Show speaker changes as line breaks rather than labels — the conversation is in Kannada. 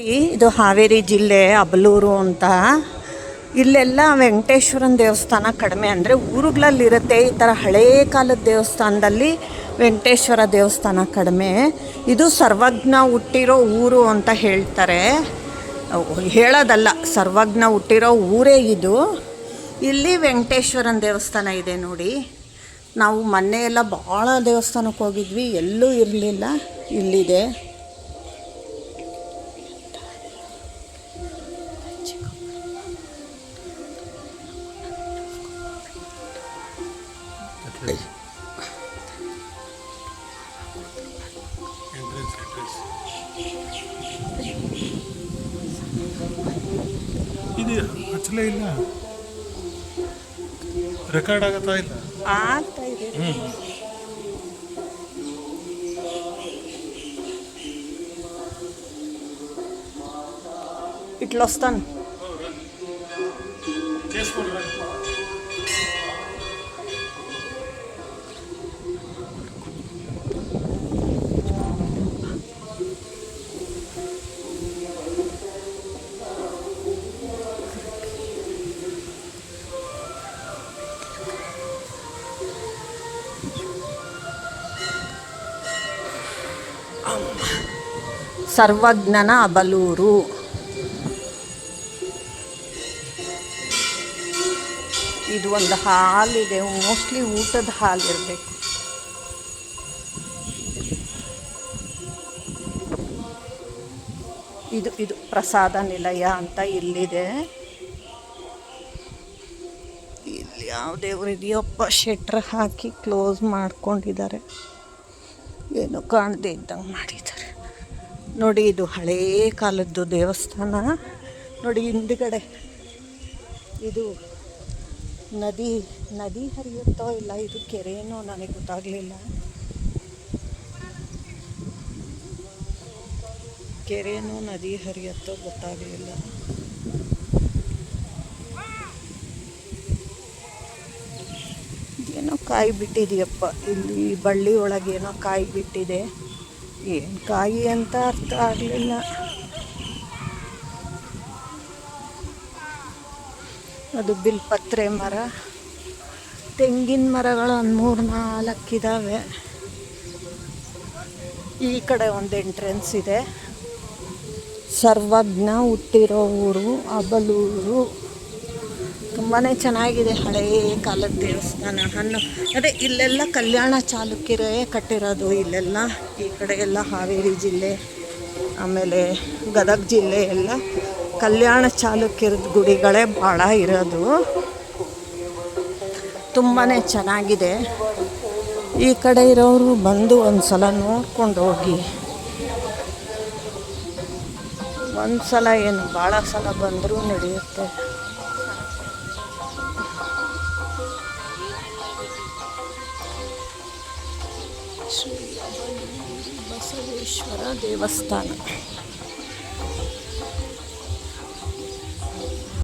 ಇದು ಹಾವೇರಿ ಜಿಲ್ಲೆ, ಅಬಲೂರು ಅಂತ. ಇಲ್ಲೆಲ್ಲ ವೆಂಕಟೇಶ್ವರನ ದೇವಸ್ಥಾನ ಕಡಿಮೆ ಅಂದರೆ ಊರುಗಳಲ್ಲಿರುತ್ತೆ. ಈ ಥರ ಹಳೇ ಕಾಲದ ದೇವಸ್ಥಾನದಲ್ಲಿ ವೆಂಕಟೇಶ್ವರ ದೇವಸ್ಥಾನ ಕಡಿಮೆ. ಇದು ಸರ್ವಜ್ಞ ಹುಟ್ಟಿರೋ ಊರು ಅಂತ ಹೇಳ್ತಾರೆ. ಹೇಳೋದಲ್ಲ, ಸರ್ವಜ್ಞ ಹುಟ್ಟಿರೋ ಊರೇ ಇದು. ಇಲ್ಲಿ ವೆಂಕಟೇಶ್ವರನ ದೇವಸ್ಥಾನ ಇದೆ ನೋಡಿ. ನಾವು ಮೊನ್ನೆ ಎಲ್ಲ ಭಾಳ ದೇವಸ್ಥಾನಕ್ಕೆ ಹೋಗಿದ್ವಿ, ಎಲ್ಲೂ ಇರಲಿಲ್ಲ, ಇಲ್ಲಿದೆ.
এই ಇದು ಹಚ್ಚಲೇ ಇಲ್ಲ ರೆಕಾರ್ಡ್ ಆಗತ್ತಾ ಇಲ್ಲ
ಆಗ್ತಾ ಇದೆ ಇಟ್ ಲೋಸ್ತನ್ ಸರ್ವಜ್ಞನ ಅಬಲೂರು. ಇದು ಒಂದು ಹಾಲಿದೆ ಮೋಸ್ಟ್ಲಿ ಊಟದ ಹಾಲಿರಬೇಕು. ಇದು ಇದು ಪ್ರಸಾದ ನಿಲಯ ಅಂತ ಇಲ್ಲಿದೆ. ಇಲ್ಲಿ ಯಾವ ದೇವ್ರು ಶೆಟ್ರ್ ಹಾಕಿ ಕ್ಲೋಸ್ ಮಾಡ್ಕೊಂಡಿದ್ದಾರೆ. ಏನೋ ಕಾಣದೇ ಇದ್ದಂಗೆ ಮಾಡಿದ್ದಾರೆ. ನೋಡಿ, ಇದು ಹಳೇ ಕಾಲದ್ದು ದೇವಸ್ಥಾನ. ನೋಡಿ, ಹಿಂದ್ಗಡೆ ಇದು ನದಿ ನದಿ ಹರಿಯುತ್ತೋ ಇಲ್ಲ, ಇದು ಕೆರೆನೋ ನನಗೆ ಗೊತ್ತಾಗಲಿಲ್ಲ. ಕೆರೆನೋ ನದಿ ಹರಿಯುತ್ತೋ ಗೊತ್ತಾಗಲಿಲ್ಲ. ಏನೋ ಕಾಯಿ ಬಿಟ್ಟಿದೆಯಪ್ಪ ಇಲ್ಲಿ ಬಳ್ಳಿ ಒಳಗೆ ಏನೋ ಕಾಯಿ ಬಿಟ್ಟಿದೆ ಏನು ಕಾಯಿ ಅಂತ ಅರ್ಥ ಆಗಲಿಲ್ಲ. ಅದು ಬಿಲ್ಪತ್ರೆ ಮರ. ತೆಂಗಿನ ಮರಗಳು ಒಂದು ಮೂರು ನಾಲ್ಕಿದ್ದಾವೆ ಈ ಕಡೆ ಒಂದು ಎಂಟ್ರೆನ್ಸ್ ಇದೆ. ಸರ್ವಜ್ಞ ಹುಟ್ಟಿರೋ ಊರು, ಅಬಲೂರು. ತುಂಬಾ ಚೆನ್ನಾಗಿದೆ ಹಳೆಯ ಕಾಲದ ದೇವಸ್ಥಾನ, ಹಣ್ಣು. ಅದೇ ಇಲ್ಲೆಲ್ಲ ಕಲ್ಯಾಣ ಚಾಲುಕ್ಯರೇ ಕಟ್ಟಿರೋದು. ಇಲ್ಲೆಲ್ಲ ಈ ಕಡೆ ಎಲ್ಲ ಹಾವೇರಿ ಜಿಲ್ಲೆ, ಆಮೇಲೆ ಗದಗ ಜಿಲ್ಲೆ ಎಲ್ಲ ಕಲ್ಯಾಣ ಚಾಲುಕ್ಯರ ಗುಡಿಗಳೇ ಭಾಳ ಇರೋದು. ತುಂಬಾ ಚೆನ್ನಾಗಿದೆ. ಈ ಕಡೆ ಇರೋರು ಬಂದು ಒಂದು ಸಲ ನೋಡ್ಕೊಂಡು ಹೋಗಿ. ಒಂದು ಸಲ ಏನು ಭಾಳ ಸಲ ಬಂದರೂ ನಡೆಯುತ್ತೆ. ಶ್ರೀ ಬಸವೇಶ್ವರ ದೇವಸ್ಥಾನ.